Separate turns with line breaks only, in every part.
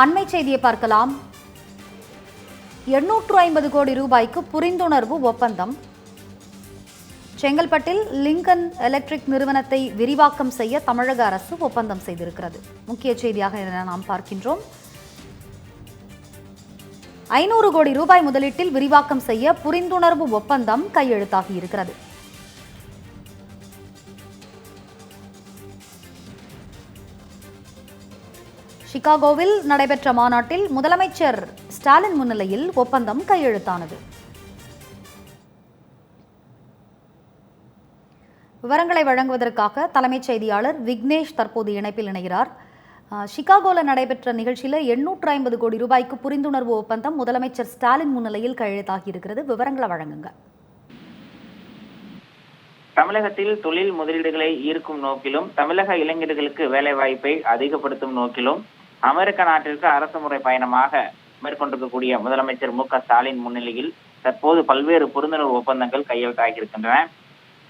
அண்மை செய்தியை பார்க்கலாம். எண்ணூற்று ஐம்பது கோடி ரூபாய்க்கு புரிந்துணர்வு ஒப்பந்தம். செங்கல்பட்டில் லிங்கன் எலக்ட்ரிக் நிறுவனத்தை விரிவாக்கம் செய்ய தமிழக அரசு ஒப்பந்தம் செய்திருக்கிறது. முக்கிய செய்தியாக என நாம் பார்க்கின்றோம். ஐநூறு கோடி ரூபாய் முதலீட்டில் விரிவாக்கம் செய்ய புரிந்துணர்வு ஒப்பந்தம் கையெழுத்தாகி இருக்கிறது. சிகாகோவில் நடைபெற்ற மாநாட்டில் முதலமைச்சர் ஸ்டாலின் முன்னிலையில் ஒப்பந்தம் கையெழுத்தானது. விவரங்களை வழங்குவதற்காக தலைமைச் செய்தியாளர் விக்னேஷ் தற்போது இணைப்பில் இணைகிறார். சிகாகோவில் நடைபெற்ற நிகழ்ச்சியில் எண்ணூற்று ஐம்பது கோடி ரூபாய்க்கு புரிந்துணர்வு ஒப்பந்தம் முதலமைச்சர் ஸ்டாலின் முன்னிலையில் கையெழுத்தாகி இருக்கிறது விவரங்களை வழங்குங்க.
தமிழகத்தில் தொழில் முதலீடுகளை ஈர்க்கும் நோக்கிலும் தமிழக இளைஞர்களுக்கு வேலை வாய்ப்பை அதிகப்படுத்தும் நோக்கிலும் அமெரிக்க நாட்டிற்கு அரசு முறை பயணமாக மேற்கொண்டிருக்கக்கூடிய முதலமைச்சர் மு க ஸ்டாலின் முன்னிலையில் தற்போது பல்வேறு புரிந்துணர்வு ஒப்பந்தங்கள் கையெழுத்தாகியிருக்கின்றன.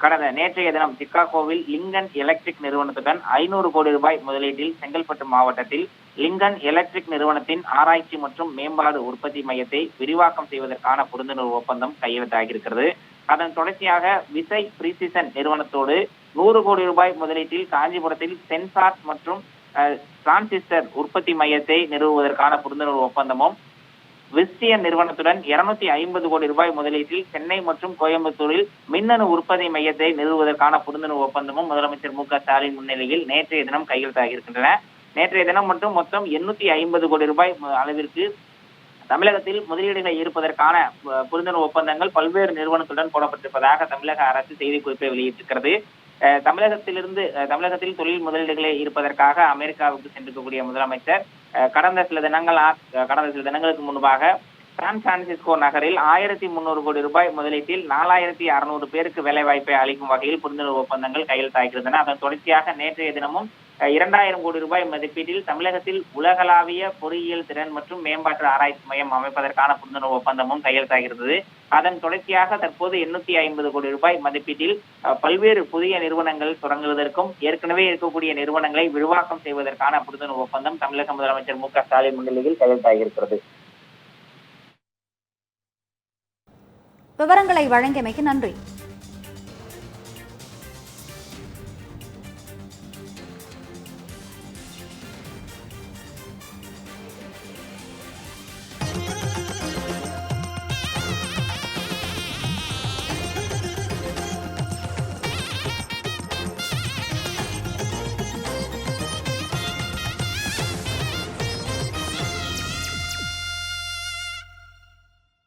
கடந்த நேற்றைய தினம் சிக்காகோவில் லிங்கன் எலக்ட்ரிக் நிறுவனத்துடன் ஐநூறு கோடி ரூபாய் முதலீட்டில் செங்கல்பட்டு மாவட்டத்தில் லிங்கன் எலக்ட்ரிக் நிறுவனத்தின் ஆராய்ச்சி மற்றும் மேம்பாடு உற்பத்தி மையத்தை விரிவாக்கம் செய்வதற்கான புரிந்துணர்வு ஒப்பந்தம் கையெழுத்தாகியிருக்கிறது. அதன் தொடர்ச்சியாக விசை பிரிசிசன் நிறுவனத்தோடு நூறு கோடி ரூபாய் முதலீட்டில் காஞ்சிபுரத்தில் சென்சார் மற்றும் டிரான்சிஸ்டர் உற்பத்தி மையத்தை நிறுவுவதற்கான புரிந்துணர்வு ஒப்பந்தமும் விஸ்டியன் நிறுவனத்துடன் இருநூத்தி ஐம்பது கோடி ரூபாய் முதலீட்டில் சென்னை மற்றும் கோயம்புத்தூரில் மின்னணு உற்பத்தி மையத்தை நிறுவுவதற்கான புரிந்துணர்வு ஒப்பந்தமும் முதலமைச்சர் மு க ஸ்டாலின் முன்னிலையில் நேற்றைய தினம் கையெழுத்தாகியிருக்கின்றன நேற்றைய தினம் மட்டும் மொத்தம் எண்ணூத்தி ஐம்பது கோடி ரூபாய் அளவிற்கு தமிழகத்தில் முதலீடுகளை ஈர்ப்பதற்கான புரிந்துணர்வு ஒப்பந்தங்கள் பல்வேறு நிறுவனத்துடன் போடப்பட்டிருப்பதாக தமிழக அரசு செய்திக்குறிப்பை வெளியிட்டிருக்கிறது. தமிழகத்திலிருந்து தமிழகத்தில் தொழில் முதலீடுகளை ஈர்ப்பதற்காக அமெரிக்காவுக்கு சென்றிருக்கக்கூடிய முதலமைச்சர். அஹ், கடந்த சில தினங்கள் கடந்த சில தினங்களுக்கு முன்பாக சான் பிரான்சிஸ்கோ நகரில் ஆயிரத்தி முன்னூறு கோடி ரூபாய் முதலீட்டில் நாலாயிரத்தி அறுநூறு பேருக்கு வேலை வாய்ப்பை அளிக்கும் வகையில் புரிந்துணர்வு ஒப்பந்தங்கள் கையெழுத்தாகியிருந்தன. அதன் தொடர்ச்சியாக நேற்றைய தினமும் இரண்டாயிரம் கோடி ரூபாய் மதிப்பீட்டில் தமிழகத்தில் உலகளாவிய பொறியியல் திறன் மற்றும் மேம்பாட்டு ஆராய்ச்சி மையம் அமைப்பதற்கான புரிந்துணர்வு ஒப்பந்தமும் கையெழுத்தாகிறது. அதன் தொடர்ச்சியாக தற்போது எண்ணூத்தி ஐம்பது கோடி ரூபாய் மதிப்பீட்டில் பல்வேறு புதிய நிறுவனங்கள் தொடங்குவதற்கும் ஏற்கனவே இருக்கக்கூடிய நிறுவனங்களை விரிவாக்கம் செய்வதற்கான புரிந்துணர்வு ஒப்பந்தம் தமிழக முதலமைச்சர் மு க ஸ்டாலின் முன்னிலையில் கையெழுத்தாகியிருக்கிறது.
விவரங்களை வழங்கியமைக்கு நன்றி.